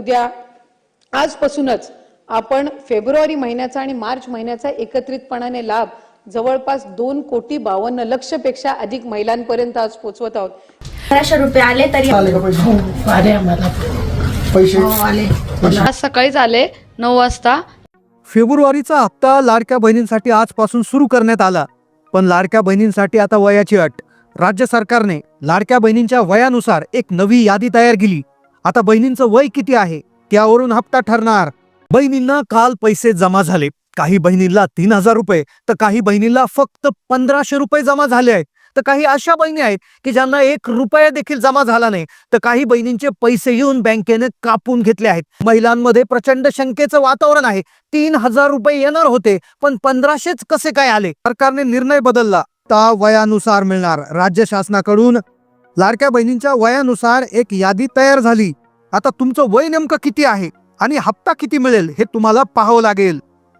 उद्या आजपासूनच आपण फेब्रुवारी महिन्याचा आणि मार्च महिन्याचा एकत्रितपणाने लाभ जवळपास दोन कोटी बावन्न लक्षपेक्षा अधिक महिलांपर्यंत आज पोहोचवत आहोत. अकराशे रुपये आले तरी आले का पैसे? हो आले आम्हाला. पैसे? हो आले. आज सकाळीच आले नऊ वाजता. फेब्रुवारीचा हप्ता लाडक्या बहिणींसाठी आजपासून सुरू करण्यात आला. पण लाडक्या बहिणींसाठी आता वयाची अट. राज्य सरकारने लाडक्या बहिणींच्या वयानुसार एक नवी यादी तयार केली. आता बहिणींचं वय किती आहे? त्यावरून हप्ता ठरणार. बहिणींना काल पैसे जमा झाले. काही बहिणींना तीन हजार रुपये तर काही बहिणींना फक्त पंधराशे रुपये जमा झाले आहेत. तर काही अशा बहिणी आहेत की ज्यांना एक रुपया देखील जमा झाला नाही. तर काही बहिणींचे पैसे येऊन बँकेने कापून घेतले आहेत. महिलांमध्ये प्रचंड शंकेचं वातावरण आहे. तीन हजार रुपये येणार होते पण पंधराशेच कसे काय आले? सरकारने निर्णय बदलला. ता वयानुसार मिळणार. राज्य शासनाकडून लाडक्या बहिणींच्या वयानुसार एक यादी तयार झाली. आता तुमचं वय नेमकं किती आहे? आणि हप्ता किती मिळेल हे तुम्हाला पाहावं लागेल.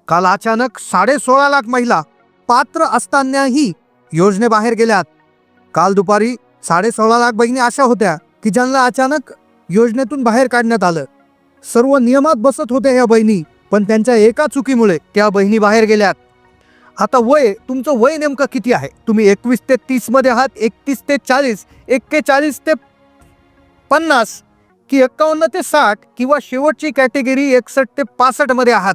काल अचानक साडे सोळा लाख महिला पात्र असतानाही योजनेबाहेर गेल्यात. काल दुपारी साडे सोळा लाख बहिणी अशा होत्या की ज्यांना अचानक योजनेतून बाहेर काढण्यात आलं. सर्व नियमात बसत होत्या ह्या बहिणी पण त्यांच्या एका चुकीमुळे त्या बहिणी बाहेर गेल्यात. आता वय तुमचं वय नेमकं किती आहे? तुम्ही एकवीस ते तीसमध्ये आहात एकतीस ते चाळीस एक्केचाळीस ते पन्नास की एक्कावन्न ते साठ किंवा शेवटची कॅटेगरी एकसष्ट ते पासष्टमध्ये आहात.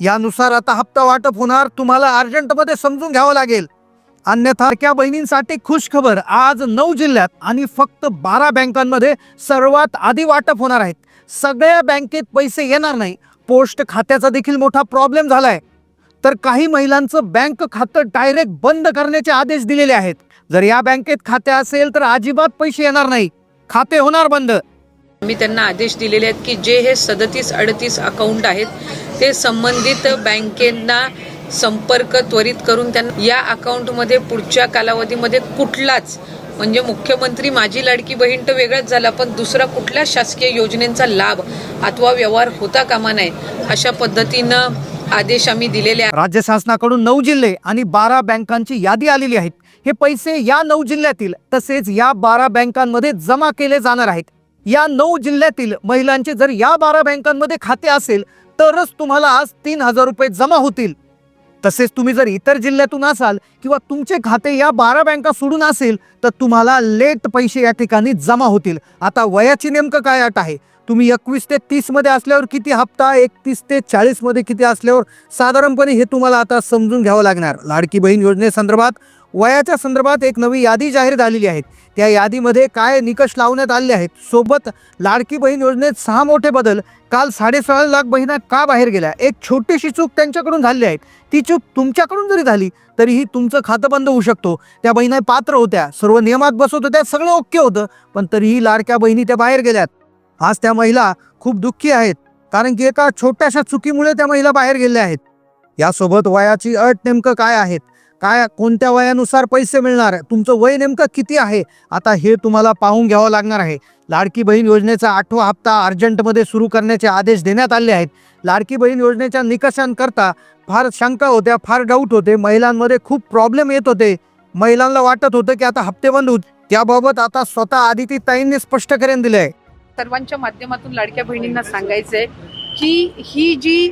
यानुसार आता हप्ता वाटप होणार तुम्हाला अर्जंटमध्ये समजून घ्यावं लागेल. अन्यथा त्या बहिणींसाठी खुश खबर आज नऊ जिल्ह्यात आणि फक्त बारा बँकांमध्ये सर्वात आधी वाटप होणार आहेत. सगळ्या बँकेत पैसे येणार नाही. पोस्ट खात्याचा देखील मोठा प्रॉब्लेम झाला आहे तर काही महिलांचं बँक खातं डायरेक्ट बंद करण्याचे आदेश दिलेले आहेत. जर या बँकेत खाते असेल तर अजिबात पैसे येणार नाही. खाते होणार बंद. मी त्यांना आदेश दिलेले आहेत की जे हे सदतीस अडतीस अकाउंट आहेत ते संबंधित बँकेंना संपर्क त्वरित करून त्यांना या अकाउंटमध्ये पुढच्या कालावधीमध्ये कुठलाच म्हणजे मुख्यमंत्री माझी लाडकी बहीण तर वेगळाच झाला पण दुसरा कुठल्या शासकीय योजनेचा लाभ अथवा व्यवहार होता कामा नये अशा पद्धतीनं आदेश आम्ही दिलेले आहेत. राज्य शासनाकडून नऊ जिल्हे आणि बारा बँकांची यादी आलेली आहेत. हे पैसे या नऊ जिल्ह्यातील तसेच या बारा बँकांमध्ये जमा केले जाणार आहेत. या नऊ जिल्ह्यातील महिलांचे जर या बारा बँकांमध्ये खाते असेल तरच तुम्हाला आज तीन हजार रुपये जमा होतील. तसेच तुम्ही जर इतर जिल्ह्यातून असाल किंवा तुमचे खाते या बारा बँका सोडून असेल तर तुम्हाला लेट पैसे या ठिकाणी जमा होतील. आता वयाची नेमकं काय अट आहे? तुम्ही एकवीस ते तीसमध्ये असल्यावर किती हप्ता एकतीस ते चाळीसमध्ये किती असल्यावर साधारणपणे हे तुम्हाला आता समजून घ्यावं लागणार. लाडकी बहीण योजनेसंदर्भात वयाच्या संदर्भात एक नवी यादी जाहीर झालेली आहे. त्या यादीमध्ये काय निकष लावण्यात आले आहेत? सोबत लाडकी बहीण योजनेत सहा मोठे बदल काल साडेसहा लाख बहिणा का बाहेर गेल्या? एक छोटीशी चूक त्यांच्याकडून झाली आहे. ती चूक तुमच्याकडून जरी झाली तरीही तुमचं खातं बंद होऊ शकतो. त्या बहिणी पात्र होत्या. सर्व नियमात बसत होत्या. सगळं ओके होतं. पण तरीही लाडक्या बहिणी त्या बाहेर गेल्यात. आज त्या महिला खूप दुःखी आहेत. कारण की एका छोट्याशा चुकीमुळे त्या महिला बाहेर गेल्या आहेत. यासोबत वयाची अट नेमकं काय आहेत? काय कोणत्या वयानुसार पैसे मिळणार? तुमचं वय नेमकं किती आहे? आता हे तुम्हाला पाहून घ्यावं लागणार आहे. लाडकी बहीण योजनेचा आठवा हप्ता अर्जंटमध्ये सुरू करण्याचे आदेश देण्यात आले आहेत. लाडकी बहीण योजनेच्या निकषांकरता फार शंका होत्या फार डाऊट होते. महिलांमध्ये खूप प्रॉब्लेम येत होते. महिलांना वाटत होतं की आता हप्ते बंद होत त्याबाबत आता स्वतः आदिती ताईंनी स्पष्टीकरण दिले आहे. सर्वांच्या माध्यमातून लाडक्या बहिणींना सांगायचंय की ही जी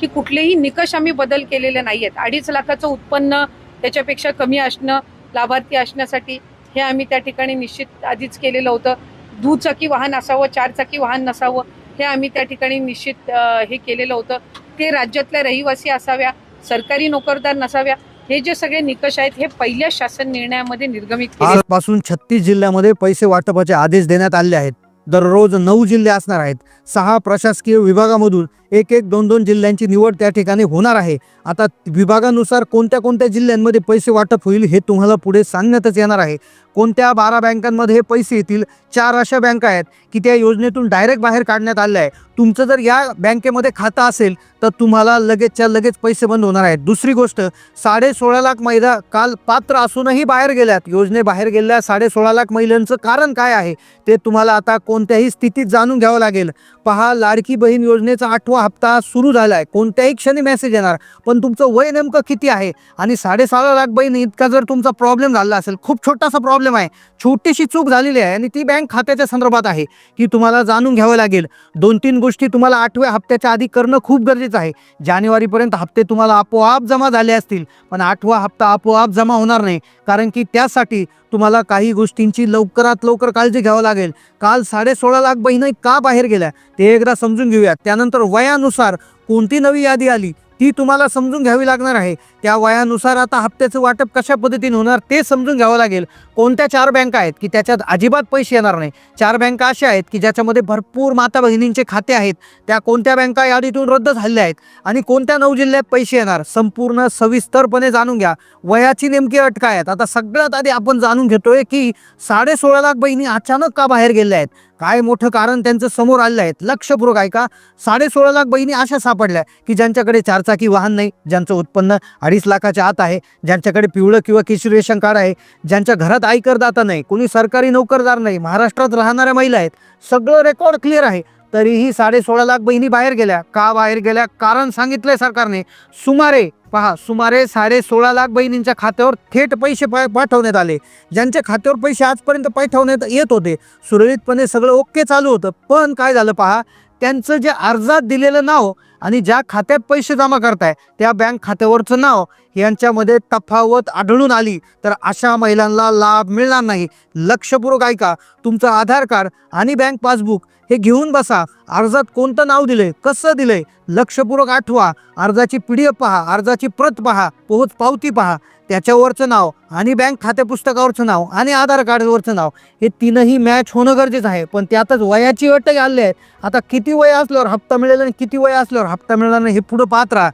की कुठलेही निकष आम्ही बदल केलेले नाही आहेत अडीच लाखाचं उत्पन्न त्याच्यापेक्षा कमी असणं लाभार्थी असण्यासाठी हे आम्ही त्या ठिकाणी निश्चित आधीच केलेलं होतं. दुचाकी वाहन असावं चारचाकी वाहन नसावं हे आम्ही त्या ठिकाणी निश्चित हे केलेलं होतं. ते राज्यातल्या रहिवासी असाव्या सरकारी नोकरदार नसाव्या हे जे सगळे निकष आहेत हे पहिल्या शासन निर्णयामध्ये निर्गमित आजपासून छत्तीस जिल्ह्यामध्ये पैसे वाटपाचे आदेश देण्यात आले आहेत. दररोज नऊ जिल्हे असणार आहेत. सहा प्रशासकीय विभागामधून एक एक दोन दोन जिल्ह्यांची निवड त्या ठिकाणी होणार आहे. आता विभागानुसार कोणत्या कोणत्या जिल्ह्यांमध्ये पैसे वाटप होईल हे तुम्हाला पुढे सांगण्यातच येणार आहे. कोणत्या बारा बँकांमध्ये हे पैसे येतील चार अशा बँका आहेत की त्या योजनेतून डायरेक्ट बाहेर काढण्यात आले आहे तुमचं जर या बँकेमध्ये खातं असेल तर तुम्हाला लगेचच्या लगेच पैसे बंद होणार आहेत. दुसरी गोष्ट साडे सोळा लाख महिला काल पात्र असूनही बाहेर गेल्यात. योजनेबाहेर गेलेल्या साडे सोळा लाख महिलांचं कारण काय आहे ते तुम्हाला आता कोणत्याही स्थितीत जाणून घ्यावं लागेल. पहा लाडकी बहीण योजनेचा आठवा हप्ता सुरू झाला आहे कोणत्याही क्षणी मेसेज येणार. पण तुमचं वय नेमकं किती आहे? आणि साडेसहा लाख बहीण इतका जर तुमचा प्रॉब्लेम झाला असेल खूप छोटासा प्रॉब्लेम आहे. छोटीशी चूक झालेली आहे आणि ती बँक खात्याच्या संदर्भात आहे की तुम्हाला जाणून घ्यावं लागेल. दोन तीन गोष्टी तुम्हाला आठव्या हप्त्याच्या आधी करणं खूप गरजेचं आहे. जानेवारीपर्यंत हप्ते तुम्हाला आपोआप जमा झाले असतील पण आठवा हप्ता आपोआप जमा होणार नाही. कारण की त्यासाठी तुम्हाला काही गोष्टींची लवकरात लवकर काळजी घ्यावं लागेल. काल साडे सोळा लाख बहिणी का बाहेर गेल्या? ते एकदा समजून घेऊयात त्यानंतर वयानुसार कोणती नवी यादी आली ती तुम्हाला समजून घ्यावी लागणार आहे. त्या वयानुसार आता हप्त्याचं वाटप कशा पद्धतीने होणार ते समजून घ्यावं लागेल. कोणत्या चार बँका आहेत की त्याच्यात अजिबात पैसे येणार नाही? चार बँका अशा आहेत की ज्याच्यामध्ये भरपूर माता बहिणींचे खाते आहेत. त्या कोणत्या बँका यादीतून रद्द झालेल्या आहेत आणि कोणत्या नऊ जिल्ह्यात पैसे येणार संपूर्ण सविस्तरपणे जाणून घ्या. वयाची नेमकी अट काय आहेत? आता सगळ्यात आधी आपण जाणून घेतोय की साडे सोळा लाख बहिणी अचानक का बाहेर गेलेल्या आहेत? काय मोठं कारण त्यांचं समोर आलेलं आहे. लक्षपूर्वक ऐका. साडे सोळा लाख बहिणी अशा सापडल्या की ज्यांच्याकडे चारचाकी वाहन नाही ज्यांचं उत्पन्न अडीच लाखाच्या आत आहे ज्यांच्याकडे पिवळं किंवा किशोर रेशन कार्ड आहे ज्यांच्या घरात आयकरदाता नाही कोणी सरकारी नोकरदार नाही महाराष्ट्रात राहणाऱ्या महिला आहेत. सगळं रेकॉर्ड क्लिअर आहे. तरीही साडे सोळा लाख बहिणी बाहेर गेल्या. का बाहेर गेल्या? कारण सांगितलंय सरकारने. सुमारे पहा सुमारे साडे सोळा लाख बहिणींच्या खात्यावर थेट पैसे पा पाठवण्यात आले. ज्यांच्या खात्यावर पैसे आजपर्यंत पाठवण्यात येत होते सुरळीतपणे सगळं ओके चालू होतं. पण काय झालं पहा त्यांचं जे अर्जात दिलेलं नाव आणि ज्या खात्यात पैसे जमा करताय त्या बँक खात्यावरचं नाव यांच्यामध्ये तफावत आढळून आली. तर अशा महिलांना लाभ मिळणार नाही. लक्षपूर्वक ऐका तुमचं आधार कार्ड आणि बँक पासबुक हे घेऊन बसा. अर्जात कोणतं नाव दिलंय कसं दिलंय लक्षपूर्वक आठवा. अर्जाची पी डी एफ पहा अर्जाची प्रत पहा पोहोच पावती पहा. त्याच्यावरचं नाव आणि बँक खाते पुस्तकावरचं नाव आणि आधार कार्डवरचं नाव हे तीनही मॅच होणं गरजेचं आहे. पण त्यातच वयाची अटही आली आहे. आता किती वय असल्यावर हप्ता मिळेल आणि किती वय असल्यावर हप्ता मिळणार नाही हे पुढं पाहत राहा.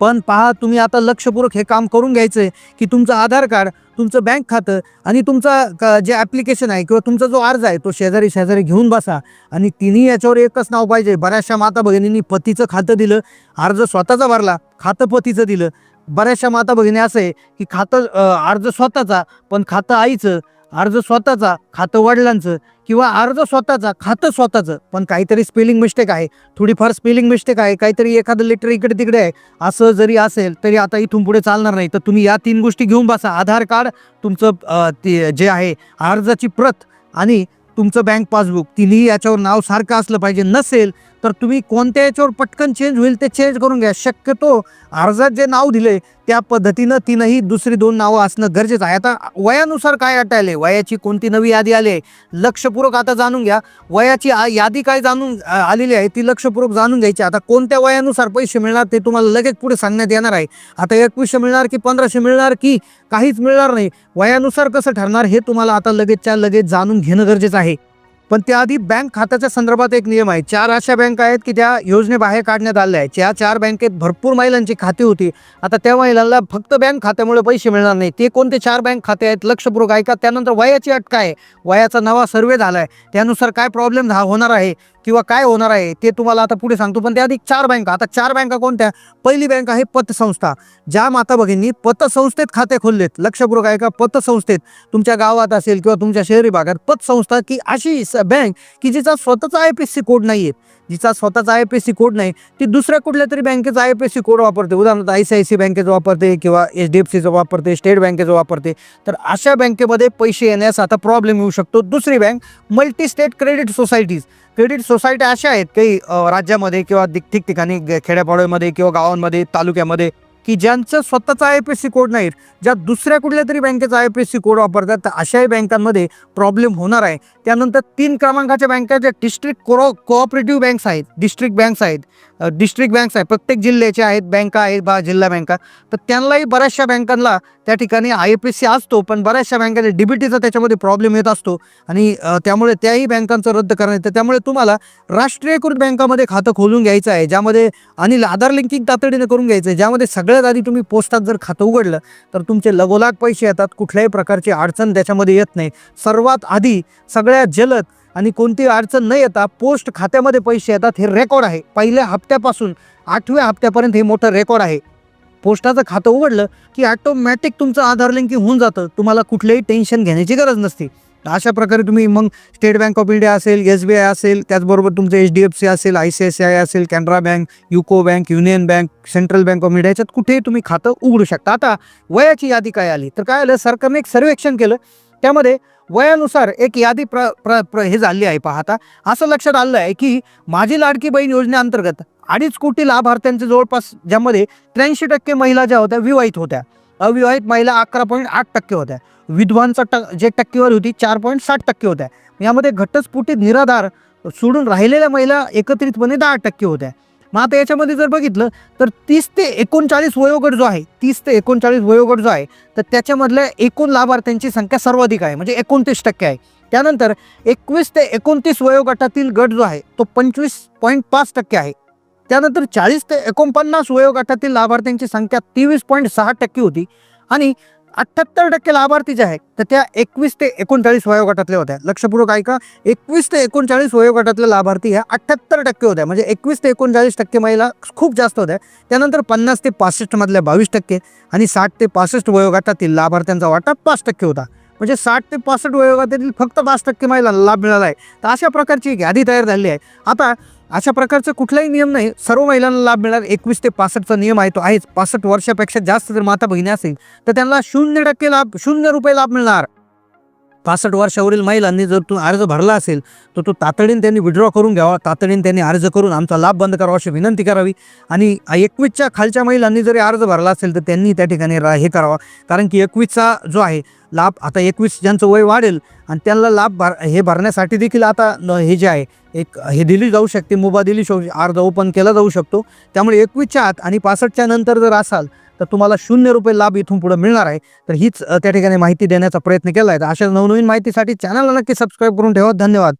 पण पहा तुम्ही आता लक्षपूर्वक हे काम करून घ्यायचं आहे की तुमचं आधार कार्ड तुमचं बँक खातं आणि तुमचा जे ॲप्लिकेशन आहे किंवा तुमचा जो अर्ज आहे तो शेजारी शेजारी घेऊन बसा. आणि तिन्ही याच्यावर एकच नाव पाहिजे. बऱ्याचशा माता भगिनींनी पतीचं खातं दिलं अर्ज स्वतःचा भरला खातं पतीचं दिलं. बऱ्याचशा माता भगिनी असं आहे की खातं अर्ज स्वतःचा पण खातं आईचं अर्ज स्वतःचा खातं वडिलांचं किंवा अर्ज स्वतःचा खातं स्वतःचं. पण काहीतरी स्पेलिंग मिस्टेक आहे. थोडीफार स्पेलिंग मिस्टेक आहे. काहीतरी एखादं लेटर इकडे तिकडे आहे. असं जरी असेल तरी आता इथून पुढे चालणार नाही. तर तुम्ही या तीन गोष्टी घेऊन बसा. आधार कार्ड तुमचं ते जे आहे अर्जाची प्रत आणि तुमचं बँक पासबुक तिन्ही याच्यावर नाव सारखं असलं पाहिजे. नसेल तर तुम्ही कोणत्या याच्यावर पटकन चेंज होईल ते चेंज करून घ्या. शक्यतो अर्जात जे नाव दिले त्या पद्धतीनं तीनही दुसरी दोन नावं असणं गरजेचं आहे. आता वयानुसार काय अट वयाची कोणती नवी यादी आली आहे लक्षपूर्वक आता जाणून घ्या. वयाची आ- यादी काय जाणून आलेली आहे ती लक्षपूर्वक जाणून घ्यायची. आता कोणत्या वयानुसार पैसे मिळणार ते तुम्हाला लगेच पुढे सांगण्यात येणार आहे. आता एकवीसशे मिळणार की पंधराशे मिळणार की काहीच मिळणार नाही. वयानुसार कसं ठरणार हे तुम्हाला आता लगेचच्या लगेच जाणून घेणं गरजेचं आहे. पण त्याआधी बँक खात्याच्या संदर्भात एक नियम आहे. चार अशा बँका आहेत की त्या योजनेबाहेर काढण्यात आल्या आहेत. ज्या चार बँकेत भरपूर महिलांची खाती होती. आता त्या महिलांना फक्त बँक खात्यामुळे पैसे मिळणार नाही. ते कोणते चार बँक खाते आहेत लक्षपूर्वक ऐका. त्यानंतर वयाची अट काय आहे. वयाचा नवा सर्वे झाला आहे त्यानुसार काय प्रॉब्लेम होणार आहे? किंवा काय होणार आहे ते तुम्हाला आता पुढे सांगतो. पण त्याआधी चार बँका. आता चार बँका कोणत्या? पहिली बँक आहे पतसंस्था. ज्या माता भगिनी पतसंस्थेत खाते खोललेत. लक्षपूर्वक आहे का पतसंस्थेत? तुमच्या गावात असेल किंवा तुमच्या शहरी भागात पतसंस्था की अशी बँक की जिचा स्वतःचा I P S C code नाही आहे जिचा स्वतःचा I P S C code नाही ती दुसऱ्या कुठल्या तरी बँकेचा I P S C code वापरते. उदाहरणार्थ आय सी आय सी बँकेचं वापरते किंवा एच डी एफ सीचं वापरते स्टेट बँकेचं वापरते. तर अशा बँकेमध्ये पैसे येण्यास आता प्रॉब्लेम येऊ शकतो. दुसरी bank multi state credit societies credit society अशा आहेत काही राज्यामध्ये किंवा ठिकठिकाणी खेड्यापाड्यामध्ये किंवा गावांमध्ये तालुक्यामध्ये. की ज्यांचं स्वतःचा I P S C code नाहीत ज्या दुसऱ्या कुठल्या तरी बँकेचा I P S C code वापरतात तर अशाही बँकांमध्ये प्रॉब्लेम होणार आहे. त्यानंतर तीन क्रमांकाच्या बँका ज्या डिस्ट्रिक्ट कोरो कोऑपरेटिव्ह बँक्स आहेत डिस्ट्रिक्ट बँक्स आहेत. डिस्ट्रिक्ट बँक्स आहेत. प्रत्येक जिल्ह्याच्या आहेत बँका आहेत बा जिल्हा बँका. तर त्यांनाही बऱ्याचशा बँकांना त्या ठिकाणी आय पी एस सी असतो पण बऱ्याचशा बँकांच्या डीबीटीचा त्याच्यामध्ये प्रॉब्लेम येत असतो. आणि त्यामुळे त्याही बँकांचं रद्द करण्यात येतं. त्यामुळे तुम्हाला राष्ट्रीयकृत बँकामध्ये खातं खोलून घ्यायचं आहे ज्यामध्ये आणि आधार लिंकिंग तातडीने करून घ्यायचं आहे ज्यामध्ये सगळ्यात आधी तुम्ही पोस्टात जर खातं उघडलं तर तुमचे लगोलाग पैसे येतात कुठल्याही प्रकारची अडचण त्याच्यामध्ये येत नाही. सर्वात आधी सगळ्यात जलद आणि कोणती अडचण न येता पोस्ट खात्यामध्ये पैसे येतात हे रेकॉर्ड आहे. पहिल्या हप्त्यापासून आठव्या हप्त्यापर्यंत हे मोठं रेकॉर्ड आहे. पोस्टाचं खातं उघडलं की ॲटोमॅटिक तुमचं आधार लिंकिंग होऊन जातं. तुम्हाला कुठलंही टेन्शन घेण्याची गरज नसते. अशा प्रकारे तुम्ही मग स्टेट बँक ऑफ इंडिया असेल एस बी आय असेल त्याचबरोबर तुमचं एच डी एफ सी असेल I C I C I असेल Canara Bank UCO Bank Union Bank Central Bank of India याच्यात कुठेही तुम्ही खातं उघडू शकता. आता वयाची यादी काय आली? तर काय आलं? सरकारने एक सर्वेक्षण केलं. त्यामध्ये वयानुसार एक यादी प्र प्र प्र हे झाली आहे पाहता. असं लक्षात आलं आहे की माझी लाडकी बहीण योजनेअंतर्गत अडीच कोटी लाभार्थ्यांचे जवळपास ज्यामध्ये त्र्याऐंशी टक्के महिला ज्या होत्या विवाहित होत्या. अविवाहित महिला अकरा पॉईंट आठ टक्के होत्या. विधवांचा टक जे टक्केवारी होती चार पॉईंट साठ टक्के होत्या. यामध्ये घटस्फोटित निराधार सोडून राहिलेल्या महिला एकत्रितपणे दहा टक्के होत्या. मग आता याच्यामध्ये जर बघितलं तर तीस ते एकोणचाळीस वयोगट जो आहे तीस ते एकोणचाळीस वयोगट जो आहे तर त्याच्यामधल्या एकूण लाभार्थ्यांची संख्या सर्वाधिक आहे म्हणजे एकोणतीस टक्के आहे. त्यानंतर एकवीस ते एकोणतीस वयोगटातील गट जो आहे तो पंचवीस पॉईंट पाच टक्के आहे. त्यानंतर चाळीस ते एकोणपन्नास वयोगटातील लाभार्थ्यांची संख्या तेवीस पॉईंट सहा टक्के होती आणि अठ्ठ्याहत्तर टक्के लाभार्थी जे आहेत तर त्या एकवीस ते एकोणचाळीस वयोगटातल्या होत्या. लक्षपूर्वक ऐका एकवीस ते एकोणचाळीस वयोगटातल्या लाभार्थी ह्या अठ्ठ्याहत्तर टक्के होत्या. म्हणजे एकवीस ते एकोणचाळीस टक्के महिला खूप जास्त होत्या. त्यानंतर पन्नास ते पासष्टमधल्या बावीस टक्के आणि साठ ते पासष्ट वयोगटातील लाभार्थ्यांचा वाटा पाच टक्के होता. म्हणजे साठ ते पासष्ट वयोगटातील फक्त पाच टक्के महिलांना लाभ मिळाला आहे. तर अशा प्रकारची एक यादी तयार झाली आहे. आता अशा प्रकारचा कुठलाही नियम नाही. सर्व महिलांना लाभ मिळणार. एकवीस ते पासष्टचा नियम आहे तो आहेच. पासष्ट वर्षापेक्षा जास्त जर माता बहिणी असेल तर त्यांना शून्य टक्के लाभ शून्य रुपये लाभ मिळणार. पासष्ट वर्षावरील महिलांनी जर तू अर्ज भरला असेल तर तो तातडीने त्यांनी विड्रॉ करून घ्यावा. तातडीने त्यांनी अर्ज करून आमचा लाभ बंद करावा अशी विनंती करावी. आणि एकवीसच्या खालच्या महिलांनी जरी अर्ज भरला असेल तर त्यांनी त्या ठिकाणी रा हे करावा. कारण की एकवीसचा जो आहे लाभ आता एकवीस ज्यांचं वय वाढेल आणि त्यांना लाभ भर हे भरण्यासाठी देखील आता हे जे आहे एक हे दिली जाऊ शकते मुभा दिली शो अर्ज ओपन केला जाऊ शकतो. त्यामुळे एकवीसच्या आत आणि पासष्टच्या नंतर जर असाल तर तुम्हाला शून्य रुपये लाभ इथून पुढे मिळणार आहे. तर हीच त्या ठिकाणी माहिती देण्याचा प्रयत्न केला आहे तर अशा नवनवीन माहितीसाठी चॅनलला नक्की सबस्क्राईब करून ठेवा. धन्यवाद.